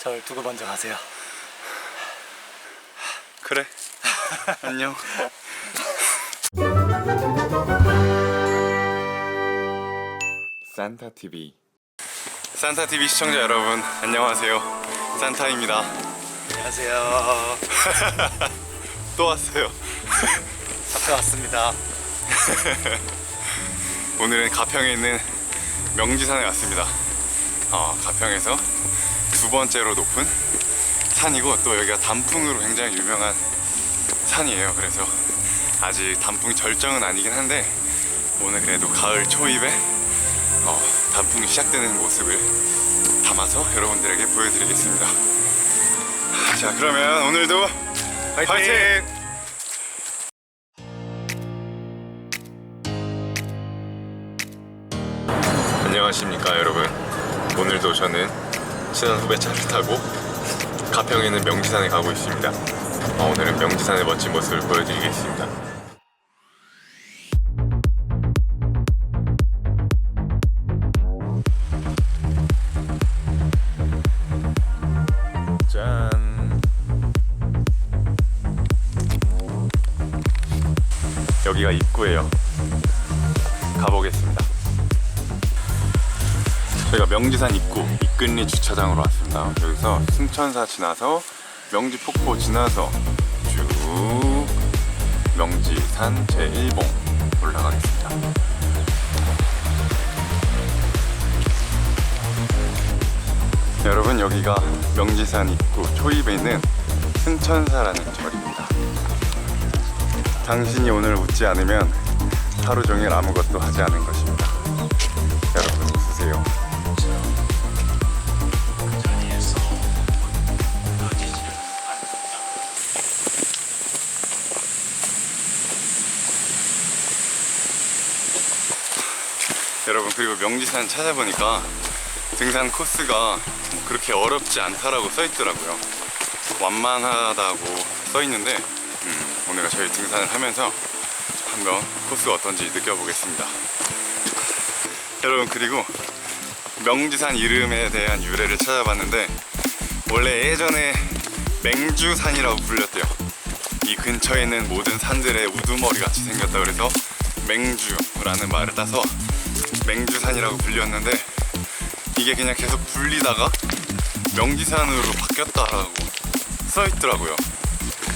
저를 두고 먼저 가세요. 그래. 안녕. 산타 TV. 산타 TV 시청자 여러분, 안녕하세요. 산타입니다. 안녕하세요. 또 왔어요. 앞에 왔습니다. 오늘은 가평에 있는 명지산에 왔습니다. 어, 가평에서 두 번째로 높은 산이고 또 여기가 단풍으로 굉장히 유명한 산이에요. 그래서 아직 단풍 절정은 아니긴 한데 오늘 그래도 가을 초입에 어, 단풍이 시작되는 모습을 담아서 여러분들에게 보여드리겠습니다. 자 그러면 오늘도 파이팅! 안녕하십니까 여러분 오늘도 저는 친한 후배 차를 타고 가평에 있는 명지산에 가고 있습니다. 어, 오늘은 명지산의 멋진 모습을 보여드리겠습니다 명지산 입구 이끈리 주차장으로 왔습니다. 여기서 승천사 지나서 명지 폭포 지나서 쭉 명지산 제1봉 올라가겠습니다. 여러분 여기가 명지산 입구 초입에 있는 승천사라는 절입니다. 당신이 오늘 웃지 않으면 하루 종일 아무것도 하지 않은 것입니다. 여러분 웃으세요. 그리고 명지산 찾아보니까 등산 코스가 뭐 그렇게 어렵지 않다라고 써있더라고요. 완만하다고 써있는데 음, 오늘 저희 등산을 하면서 한번 코스가 어떤지 느껴보겠습니다. 여러분 그리고 명지산 이름에 대한 유래를 찾아봤는데 원래 예전에 맹주산이라고 불렸대요. 이 근처에 있는 모든 산들의 우두머리 같이 생겼다 그래서 맹주라는 말을 따서 맹주산이라고 불렸는데 이게 그냥 계속 불리다가 명지산으로 바뀌었다라고 써 있더라고요.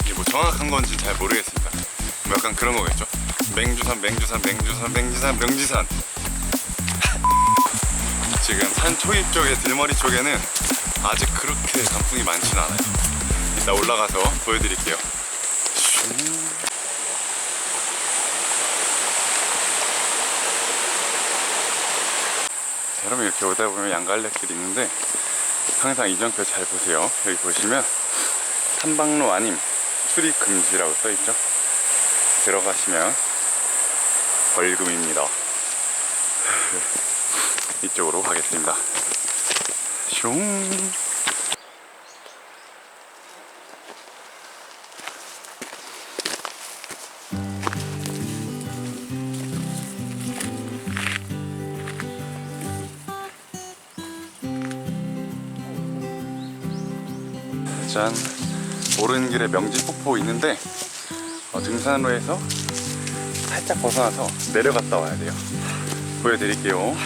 이게 뭐 정확한 건지 잘 모르겠습니다. 뭐 약간 그런 거겠죠. 맹주산, 맹주산, 맹주산, 맹지산, 명지산. 지금 산 초입 쪽에 들머리 쪽에는 아직 그렇게 단풍이 많진 않아요. 이따 올라가서 보여드릴게요. 여러분 이렇게 오다 보면 양갈래길이 있는데 항상 이정표 잘 보세요. 여기 보시면 탐방로 아님 출입 금지라고 써 있죠. 들어가시면 벌금입니다. 이쪽으로 가겠습니다. 슝. 짠. 오르는 길에 명지 폭포 있는데 어, 등산로에서 살짝 벗어나서 내려갔다 와야 돼요. 보여드릴게요.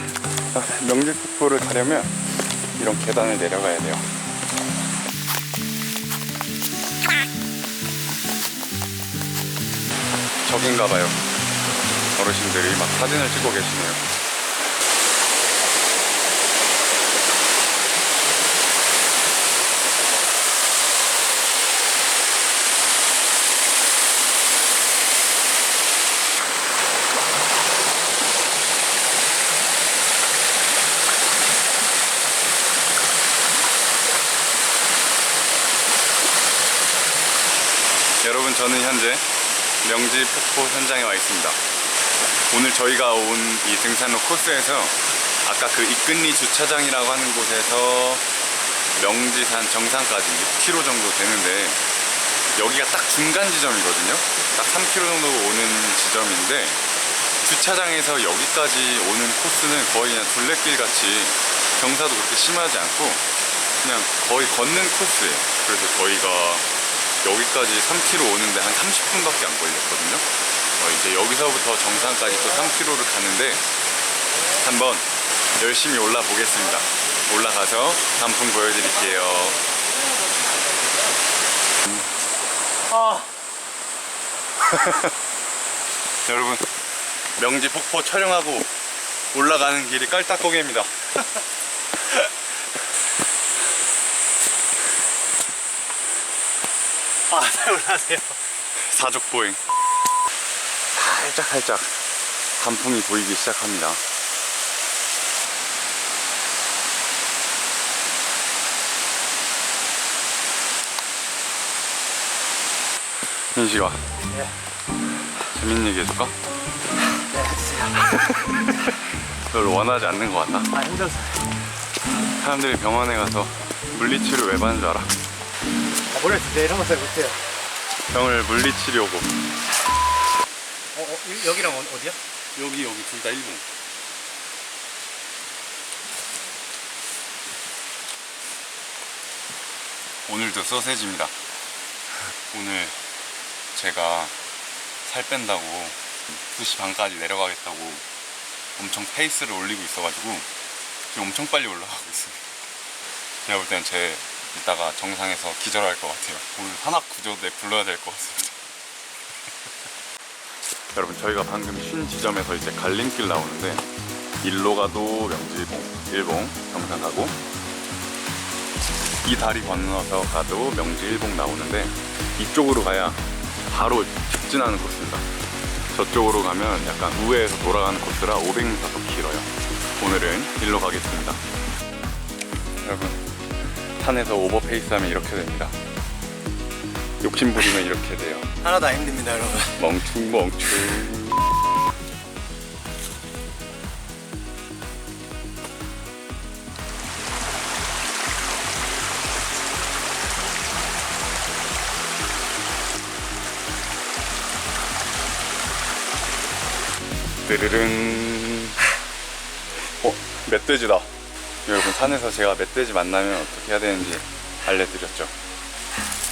자, 명지 폭포를 가려면 이런 계단을 내려가야 돼요. 저긴가 봐요. 어르신들이 막 사진을 찍고 계시네요 여러분 저는 현재 명지 폭포 현장에 와 있습니다. 오늘 저희가 온 이 등산로 코스에서 아까 그 이끈리 주차장이라고 하는 곳에서 명지산 정상까지 6km 정도 되는데 여기가 딱 중간 지점이거든요. 딱 3km 정도 오는 지점인데 주차장에서 여기까지 오는 코스는 거의 그냥 둘레길 같이 경사도 그렇게 심하지 않고 그냥 거의 걷는 코스예요. 그래서 저희가 여기까지 3km 오는데 한 30분밖에 안 걸렸거든요. 어, 이제 여기서부터 정상까지 또 3km를 가는데 한번 열심히 올라 보겠습니다. 올라가서 단풍 보여드릴게요. 아, 여러분 명지 폭포 촬영하고 올라가는 길이 깔딱고개입니다. 아, 잘 올라가세요. 사족 보행. 살짝 살짝 단풍이 보이기 시작합니다. 민식아, 네. 재밌는 얘기 해줄까? 네, 해주세요. 별로 원하지 않는 것 같다. 아, 힘들어서. 사람들이 병원에 가서 물리치료 왜 받는 줄 알아? 아, 모르겠어요. 네, 이런 거잘 못해요. 병을 물리치료고 어, 어, 이- 여기랑 어, 어디야? 여기 여기 둘다 일본. 오늘도 소세지입니다. 오늘 제가 살 뺀다고 2시 반까지 내려가겠다고 엄청 페이스를 올리고 있어가지고 지금 엄청 빨리 올라가고 있습니다. 제가 볼 때는 제 이따가 정상에서 기절할 것 같아요. 오늘 산악 구조대 불러야 될 것 같습니다. 여러분 저희가 방금 쉰 지점에서 이제 갈림길 나오는데 일로 가도 명지일봉, 일봉 정상 가고 이 다리 건너서 가도 명지 일봉 나오는데 이쪽으로 가야 바로 직진하는 코스입니다. 저쪽으로 가면 약간 우회해서 돌아가는 코스라 500m 더 길어요. 오늘은 일로 가겠습니다. 여러분 산에서 오버페이스하면 이렇게 됩니다. 욕심 부리면 이렇게 돼요. 하나도 안 힘듭니다, 여러분. 멍충 멍충 르르릉 어? 멧돼지다 여러분 산에서 제가 멧돼지 만나면 어떻게 해야 되는지 알려드렸죠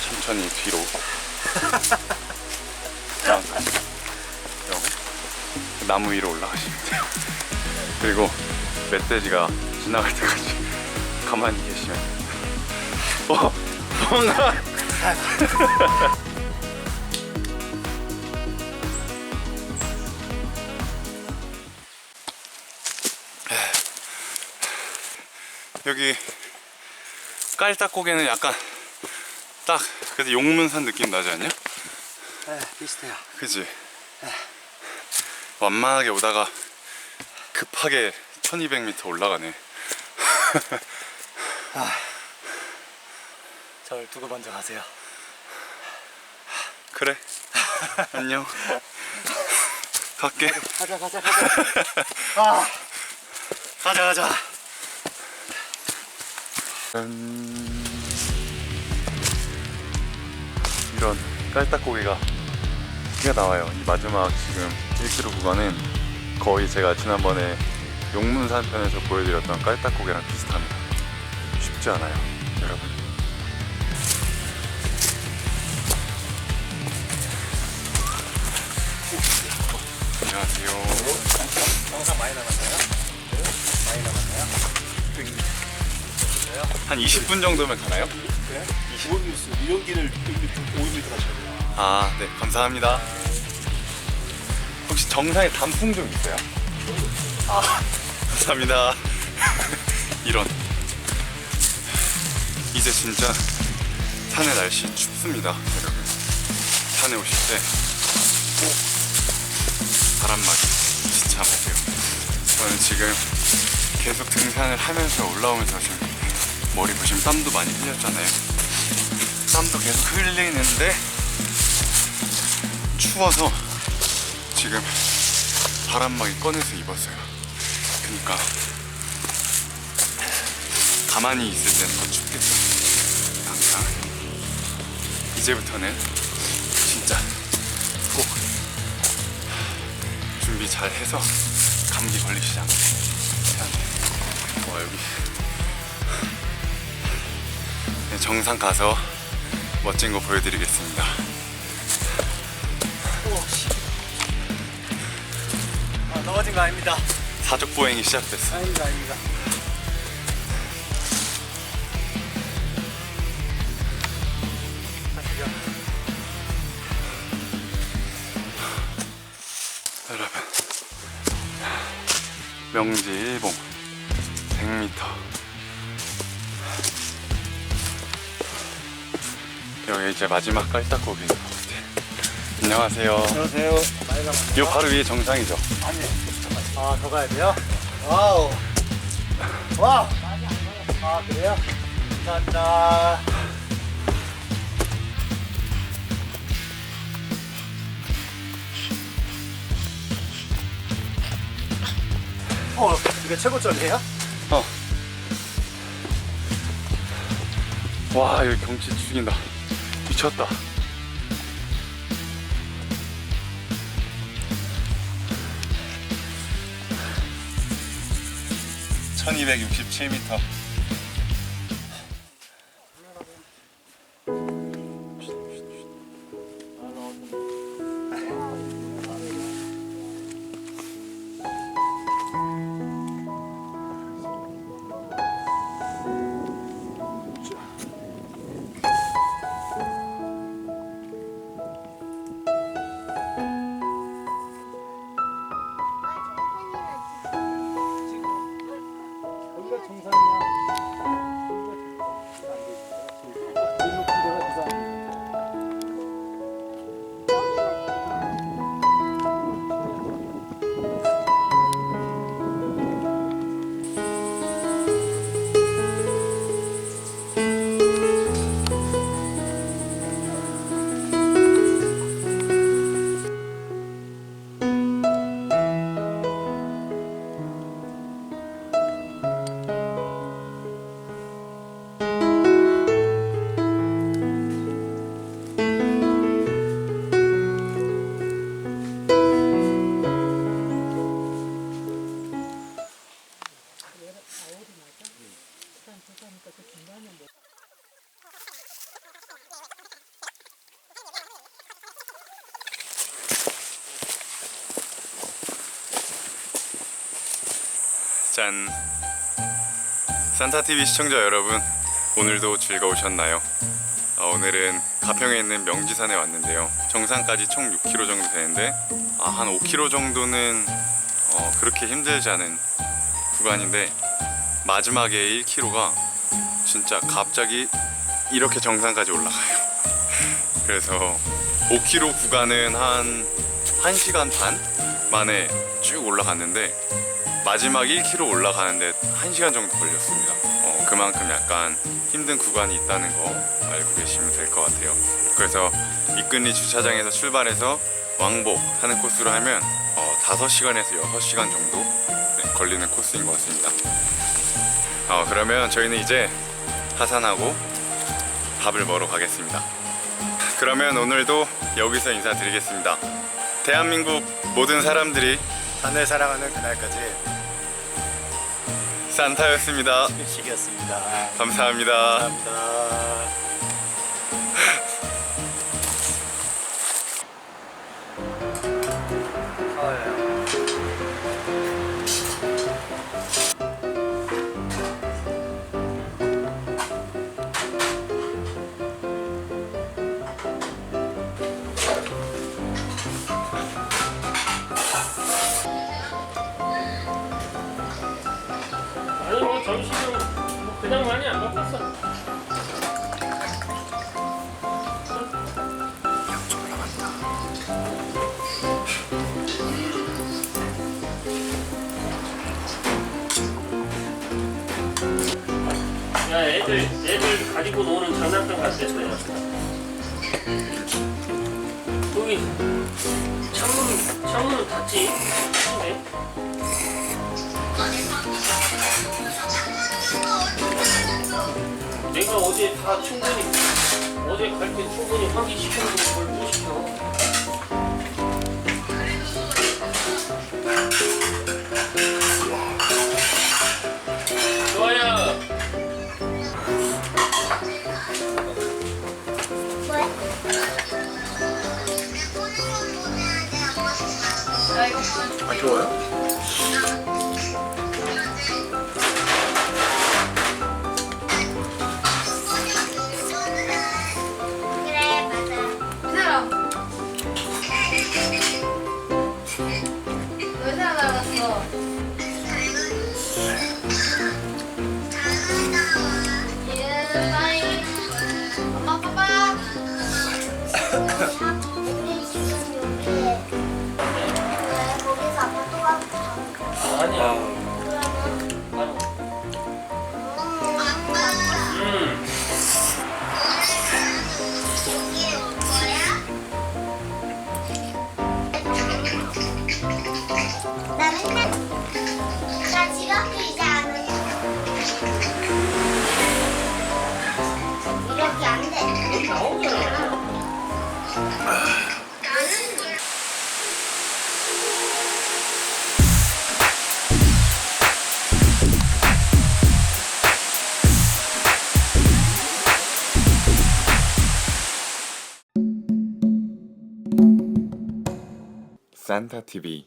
천천히 뒤로 자, 이러고 나무 위로 올라가시면 돼요. 그리고 멧돼지가 지나갈 때까지 가만히 계시면. 어, 뭔가 여기 깔딱고개는 약간 딱 그래도 용문산 느낌 나지 않냐? 네, 비슷해요. 그지? 완만하게 오다가 급하게 1200m 올라가네. 절 두고 먼저 가세요. 그래. 안녕. 갈게. 가자, 가자, 가자. 아, 가자, 가자. 이런 깔딱고기가 티가 나와요. 이 마지막 지금 1km 구간은 거의 제가 지난번에 용문산 편에서 보여드렸던 깔딱고기랑 비슷합니다. 쉽지 않아요, 여러분. 안녕하세요. 영상 많이 남았나요? 네, 많이 남았나요? 한 20분 정도면 가나요? 그래? 25mm, 유연기를 5mm 가셔야 돼요. 아, 네, 감사합니다. 혹시 정상에 단풍 좀 있어요? 아, 감사합니다. 이런. 이제 진짜 산의 날씨 춥습니다, 여러분. 산에 오실 때 꼭 바람막이 진짜 마세요. 저는 지금 계속 등산을 하면서 올라오면서 지금 머리 보시면 땀도 많이 흘렸잖아요. 땀도 계속 흘리는데 추워서 지금 바람막이 꺼내서 입었어요. 그러니까 가만히 있을 때는 더 춥겠죠. 항상 이제부터는 진짜 꼭 준비 잘 해서 감기 걸리시지 않게 해야 돼. 와 여기 정상 가서 멋진 거 보여드리겠습니다. 아, 넘어진 거 아닙니다. 사족 보행이 시작됐어. 아닙니다, 아닙니다. 여러분 명지 일봉 이제 마지막 깔딱고기인 것 같아 안녕하세요 안녕하세요. 요 바로 위에 정상이죠 아니. 아, 더 가야 돼요? 와우. 와. 아, 그래요? 감사합니다. 어, 이게 최고점이에요? 어. 와 여기 경치 죽인다 미쳤다 (1267m) 여기가 짠. 산타TV 시청자 여러분 오늘도 즐거우셨나요? 아, 오늘은 가평에 있는 명지산에 왔는데요. 정상까지 총 6km 정도 되는데 아, 한 5km 정도는 어, 그렇게 힘들지 않은 구간인데 마지막에 1km가 진짜 갑자기 이렇게 정상까지 올라가요. 그래서 5km 구간은 한 1시간 반 만에 쭉 올라갔는데 마지막 1km 올라가는데 1시간 정도 걸렸습니다. 어, 그만큼 약간 힘든 구간이 있다는 거 알고 계시면 될 것 같아요. 그래서 이끈리 주차장에서 출발해서 왕복 하는 코스로 하면 어, 5시간에서 6시간 정도 네, 걸리는 코스인 것 같습니다. 어, 그러면 저희는 이제 하산하고 밥을 먹으러 가겠습니다. 그러면 오늘도 여기서 인사드리겠습니다. 대한민국 모든 사람들이 산을 사랑하는 그날까지 산타였습니다. 일식이었습니다. 감사합니다. 감사합니다. 애들 애들 가지고 노는 장난감 같았어요. 여기 창문 창문은 닫지? 네. 내가 어제 다 충분히 어제 갈 때 충분히 환기시켜놓고 뭘 아 좋아요? 왜 살아남았어? Yeah. 산타 TV